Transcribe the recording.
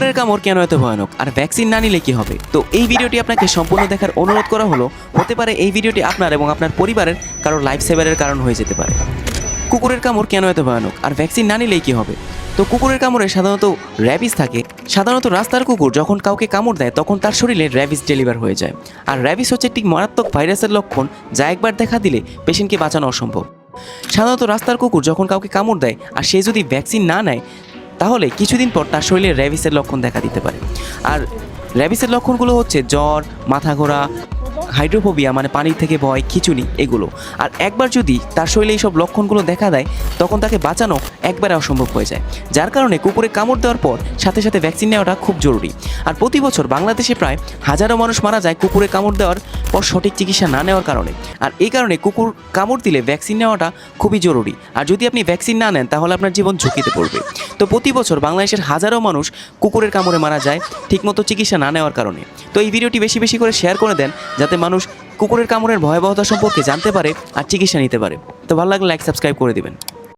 কুকুরের কামড় কেন এত ভয়ানক? আর ভ্যাকসিন না নিলে কি হবে? তো এই ভিডিওটি আপনাকে সম্পূর্ণ দেখার অনুরোধ করা হলো। হতে পারে এই ভিডিওটি আপনার এবং আপনার পরিবারের কারও লাইফ সেভারের কারণ হয়ে যেতে পারে। কুকুরের কামড় কেন এত ভয়ানক? আর ভ্যাকসিন না নিলেই কি হবে? তো কুকুরের কামড়ে সাধারণত র্যাবিস থাকে। সাধারণত রাস্তার কুকুর যখন কাউকে কামড় দেয়, তখন তার শরীরে র্যাবিস ডেলিভার হয়ে যায়। আর র্যাবিস হচ্ছে একটি মারাত্মক ভাইরাসের লক্ষণ যা একবার দেখা দিলে পেশেন্টকে বাঁচানো অসম্ভব। সাধারণত রাস্তার কুকুর যখন কাউকে কামড় দেয়, আর সে যদি ভ্যাকসিন না নেয় তাহলে কিছুদিন পর তার শরীরে র্যাবিসের লক্ষণ দেখা দিতে পারে। আর র্যাবিসের লক্ষণগুলো হচ্ছে জ্বর, মাথা ঘোরা হাইড্রোফোবিয়া মানে পানির থেকে ভয় খিচুনি এগুলো। আর একবার যদি তার শরীরে এইসব লক্ষণগুলো দেখা দেয়, তখন তাকে বাঁচানো একবারে অসম্ভব হয়ে যায়। যার কারণে কুকুরে কামড় দেওয়ার পর সাথে সাথে ভ্যাকসিন নেওয়াটা খুব জরুরি। আর প্রতি বছর বাংলাদেশে প্রায় হাজারো মানুষ মারা যায় কুকুরে কামড় দেওয়ার পর সঠিক চিকিৎসা না নেওয়ার কারণে। আর এই কারণে কুকুর কামড় দিলে ভ্যাকসিন নেওয়াটা খুবই জরুরি। আর যদি আপনি ভ্যাকসিন না নেন, তাহলে আপনার জীবন ঝুঁকিতে পড়বে। তো প্রতি বছর বাংলাদেশের হাজারো মানুষ কুকুরের কামড়ে মারা যায় ঠিকমতো চিকিৎসা না নেওয়ার কারণে। তো এই ভিডিওটি বেশি বেশি করে শেয়ার করে দেন, যাতে মানুষ কুকুরের কামড়ের ভয়াবহতা সম্পর্কে জানতে পারে আর চিকিৎসা নিতে পারে। তো ভালো লাগলে লাইক সাবস্ক্রাইব করে দিবেন।